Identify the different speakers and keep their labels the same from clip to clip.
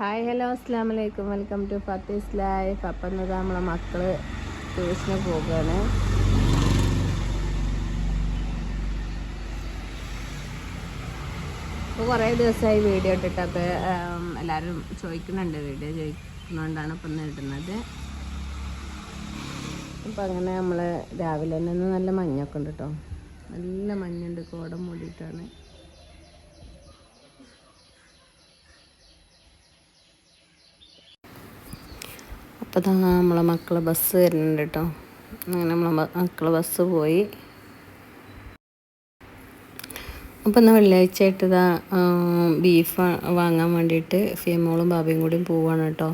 Speaker 1: Hi hello അസ്സാം വലൈക്കും welcome to ഫത്തീസ് life. അപ്പം എന്നത് നമ്മളെ മക്കൾ ട്യൂഷന് പോവുകയാണ് ഇപ്പോൾ കുറേ ദിവസമായി വീഡിയോ ഇട്ടിട്ട് എല്ലാവരും ചോദിക്കുന്നുണ്ട്. വീഡിയോ ചോദിക്കുന്നതുകൊണ്ടാണ് ഇപ്പം ഇടുന്നത്. അപ്പം അങ്ങനെ നമ്മൾ രാവിലെ തന്നെ നല്ല മഞ്ഞൊക്കെ ഉണ്ട് കേട്ടോ നല്ല മഞ്ഞുണ്ട്. കോടം മൂടിയിട്ടാണ്. അപ്പോൾ താ നമ്മളെ മക്കളെ ബസ് വരുന്നുണ്ട് കേട്ടോ അങ്ങനെ നമ്മളെ മക്കളെ ബസ് പോയി. അപ്പോൾ എന്നാൽ വെള്ളിയാഴ്ച ആയിട്ട് ഇതാ ബീഫ് വാങ്ങാൻ വേണ്ടിയിട്ട് ഫിയമോളും ബാബയും കൂടിയും പോവാണ് കേട്ടോ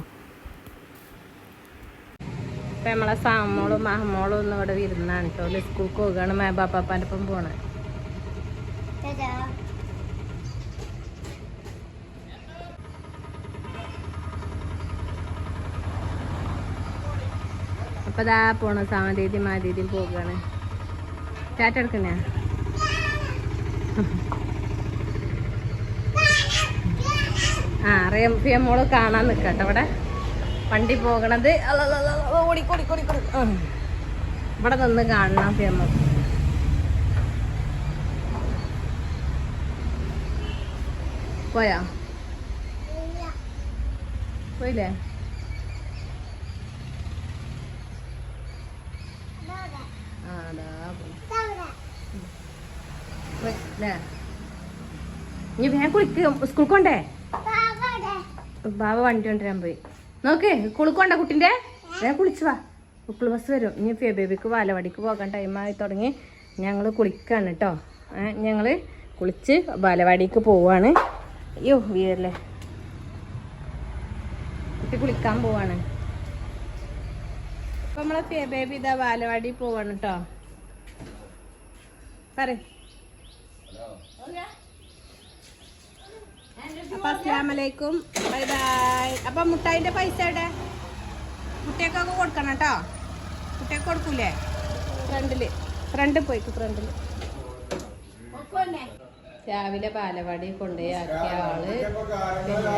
Speaker 1: ഇപ്പം നമ്മളെ സാമോളും മഹമോളും ഒന്നും ഇവിടെ വിരുന്നാണ് കേട്ടോ സ്കൂൾക്ക് പോകുകയാണ് മേ ബാപ്പാപ്പാന്റെ ഒപ്പം പോണേ അപ്പൊ ഇതാ പോണ സാമതീതി മാതീതിയും പോകാണ്. ചാറ്റ എടുക്കുന്നേ ആ അറിയാം. മോൾ കാണാൻ നിക്കട്ടെ ഇവിടെ. വണ്ടി പോകണത്. ഇവിടെ നിന്ന് കാണണം പിയമ്മ പോയാ? പോയില്ലേ ആ അതാ പോയി. ഇനി വേഗം കുളിക്ക് സ്കൂൾ കൊണ്ടേ ബാബ വണ്ടി കൊണ്ടുവരാൻ പോയി. നോക്ക് കുളിക്കൊണ്ട കുട്ടിന്റെ? വേഗം കുളിച്ചു വാ. ഉപ്പിൾ ബസ് വരും. ഇനി ഫേ ബേബിക്ക് ബാലവാടിക്ക് പോകാൻ ടൈമായി തുടങ്ങി. ഞങ്ങൾ കുളിക്കാണ് കേട്ടോ ഞങ്ങൾ കുളിച്ച് ബാലവാടിക്ക് പോവാണ്. അയ്യോ വീരല്ലേ കുട്ടി കുളിക്കാൻ പോവാണ്. അപ്പൊ നമ്മളെ ഫേ ബേബി ഇതാ ബാലവാടി പോവാണ് കേട്ടോ പറ അപ്പൊ അസ്ലാമലൈക്കും ബൈ ബൈ. അപ്പൊ മുട്ടായിന്റെ പൈസ എവിടെ? കുട്ടിയൊക്കെ കൊടുക്കണം കേട്ടോ. കുട്ടിയൊക്കെ കൊടുക്കൂലേ? ഫ്രണ്ടിൽ. ഫ്രണ്ട് പോയിക്ക് ഫ്രണ്ടിൽ. രാവിലെ പാലവാടി കൊണ്ടുപോയി ആക്കിയ ആൾ പിന്നെ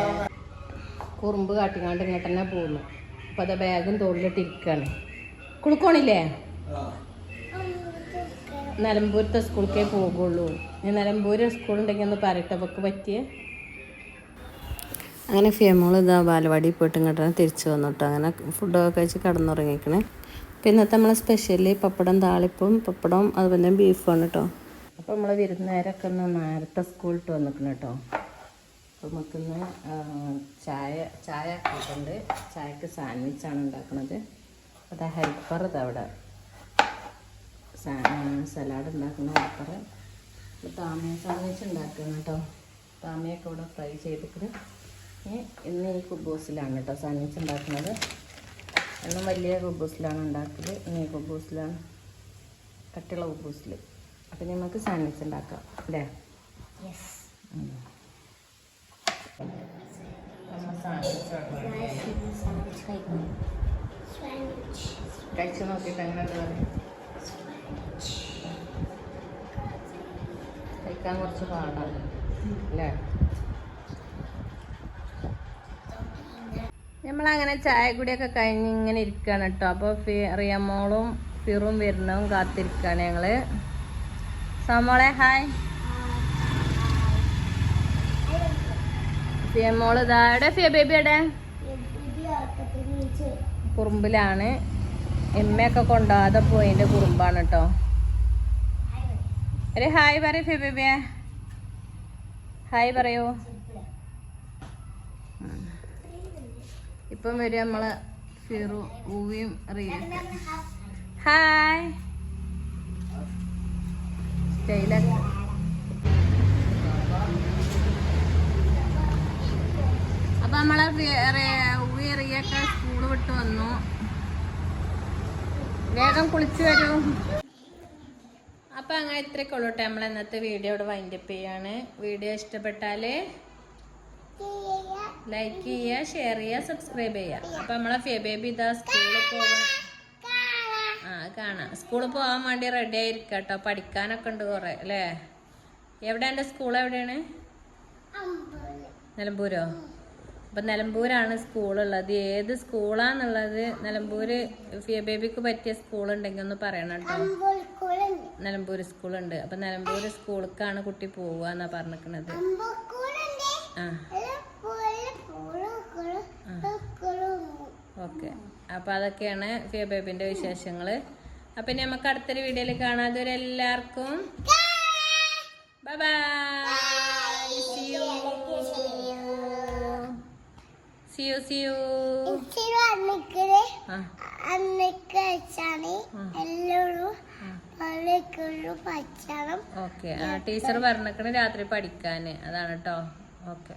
Speaker 1: കുറുമ്പ് കാട്ടിങ്ങാണ്ട് ഇങ്ങോട്ട് തന്നെ പോകുന്നു അപ്പൊ അത് ബാഗും തോളിലിട്ടിരിക്കാണ്. കുളുക്കോണില്ലേ നിലമ്പൂരത്തെ സ്കൂളിലേ പോകുള്ളൂ. ഞാൻ നിലമ്പൂര് സ്കൂളുണ്ടെങ്കിൽ ഒന്ന് പറയട്ടെ അവൾക്ക് പറ്റിയേ? അങ്ങനെ ഫിയമോൾ ഇതാ ബാലവാടി പോയിട്ട് ഇങ്ങോട്ട് തിരിച്ചു വന്നിട്ട്. അങ്ങനെ ഫുഡൊക്കെ കഴിച്ച് കടന്നുറങ്ങിക്കണേ. അപ്പോൾ ഇന്നത്തെ നമ്മളെ സ്പെഷ്യലി പപ്പടം താളിപ്പും പപ്പടവും അതുപോലെ ആണ് കേട്ടോ അപ്പോൾ നമ്മൾ വിരുന്നേരൊക്കെ ഒന്ന് നേരത്തെ സ്കൂളിട്ട് വന്നിക്കണം കേട്ടോ അപ്പോൾ നമുക്കിന്ന് ചായ ചായ ആക്കിയിട്ടുണ്ട്. ചായക്ക് സാൻഡ്വിച്ചാണ് ഉണ്ടാക്കുന്നത് അതാ ഹെൽപ്പർ ഇതവിടെ സലാഡ് ഉണ്ടാക്കുന്ന ഹെൽപ്പർ താമയ സാൻഡ്വിച്ച് ഉണ്ടാക്കണം കേട്ടോ. താമയൊക്കെ ഇവിടെ ഫ്രൈ ചെയ്തിട്ട് ഇന്ന് ഈ കുബൂസിലാണ് കേട്ടോ സാൻഡ്വിച്ച് ഉണ്ടാക്കുന്നത് എന്നും വലിയ കുബൂസിലാണ് ഉണ്ടാക്കിയത് ഇനി ഈ കുബൂസിലാണ് കട്ടിയുള്ള കുബൂസിൽ അപ്പം നമുക്ക് സാൻഡ്വിച്ച് ഉണ്ടാക്കാം അല്ലേ കഴിച്ചു നമ്മൾ സാൻഡ്വിച്ച് ഉണ്ടാക്കാം. കഴിച്ച് നോക്കിയിട്ട് എങ്ങനെ ഉണ്ട് കുറച്ച് പാടാണ്. അല്ലേ? നമ്മളങ്ങനെ ചായ കൂടിയൊക്കെ കഴിഞ്ഞ് ഇങ്ങനെ ഇരിക്കുകയാണ് കേട്ടോ. അപ്പോൾ ഫി റിയമോളും ഫിറും വരണവും കാത്തിരിക്കുകയാണ് ഞങ്ങൾ സമോളെ ഹായ്. ഫിയമോൾ ഇതാ. എവിടെ ഫിയ ബേബി എവിടെ? കുറുമ്പിലാണ്. എമ്മയൊക്കെ കൊണ്ടുപോകാതെ പോയതിന്റെ കുറുമ്പാണ് കേട്ടോ. ഒരു ഹായ് പറയൂ ഫിയ ഹായ് പറയൂ. ഇപ്പം വരും നമ്മൾ ഫിറു ഊവിയും റിയൊക്കെ ഹായ്. സ്റ്റൈലൊക്കെ അപ്പൊ നമ്മളെ ഊവി റിയൊക്കെ സ്കൂൾ വിട്ട് വന്നു. വേഗം കുളിച്ചു വരൂ. അപ്പൊ അങ്ങനെ ഇത്രയൊക്കെ ഉള്ളൂ കേട്ടോ. നമ്മൾ ഇന്നത്തെ വീഡിയോ ഇവിടെ വൈൻഡപ്പ് ചെയ്യാണ്. വീഡിയോ ഇഷ്ടപ്പെട്ടാൽ ലൈക്ക് ചെയ്യുക ഷെയർ ചെയ്യുക സബ്സ്ക്രൈബ് ചെയ്യുക. അപ്പം നമ്മളെ ഫെബേബി ഇതാ സ്കൂളിൽ പോകണം ആ കാണാം. സ്കൂളിൽ പോകാൻ വേണ്ടി റെഡി ആയിരിക്കുക കേട്ടോ. പഠിക്കാനൊക്കെ ഉണ്ട് കുറെ അല്ലേ? എവിടെ എന്റെ സ്കൂൾ എവിടെയാണ്? നിലമ്പൂരോ? അപ്പം നിലമ്പൂരാണ് സ്കൂളുള്ളത് ഏത് സ്കൂളാന്നുള്ളത് നിലമ്പൂര് ഫിയ ബേബിക്ക് പറ്റിയ സ്കൂളുണ്ടെങ്കിൽ ഒന്ന് പറയണം കേട്ടോ. നിലമ്പൂർ സ്കൂളുണ്ട്. അപ്പം നിലമ്പൂർ സ്കൂളിലേക്കാണ് കുട്ടി പോവുക എന്നാ പറഞ്ഞിരിക്കണത് ആ. ഓക്കെ. അപ്പോൾ അതൊക്കെയാണ് ഫിയ ബേബിന്റെ വിശേഷങ്ങൾ അപ്പം ഇനി നമുക്ക് അടുത്തൊരു വീഡിയോയിൽ കാണാം. അതുവരെ എല്ലാവർക്കും bye bye see you see you see you
Speaker 2: അന്നിക്കൽ
Speaker 1: ആ.
Speaker 2: അന്നൊക്കെ വെച്ചാണ്. എല്ലാവരും പള്ളിക്കുള്ളു ഭക്ഷണം
Speaker 1: ഓക്കെ. ടീച്ചർ പറഞ്ഞിക്കണ രാത്രി പഠിക്കാന്. അതാണ് കേട്ടോ ഓക്കെ.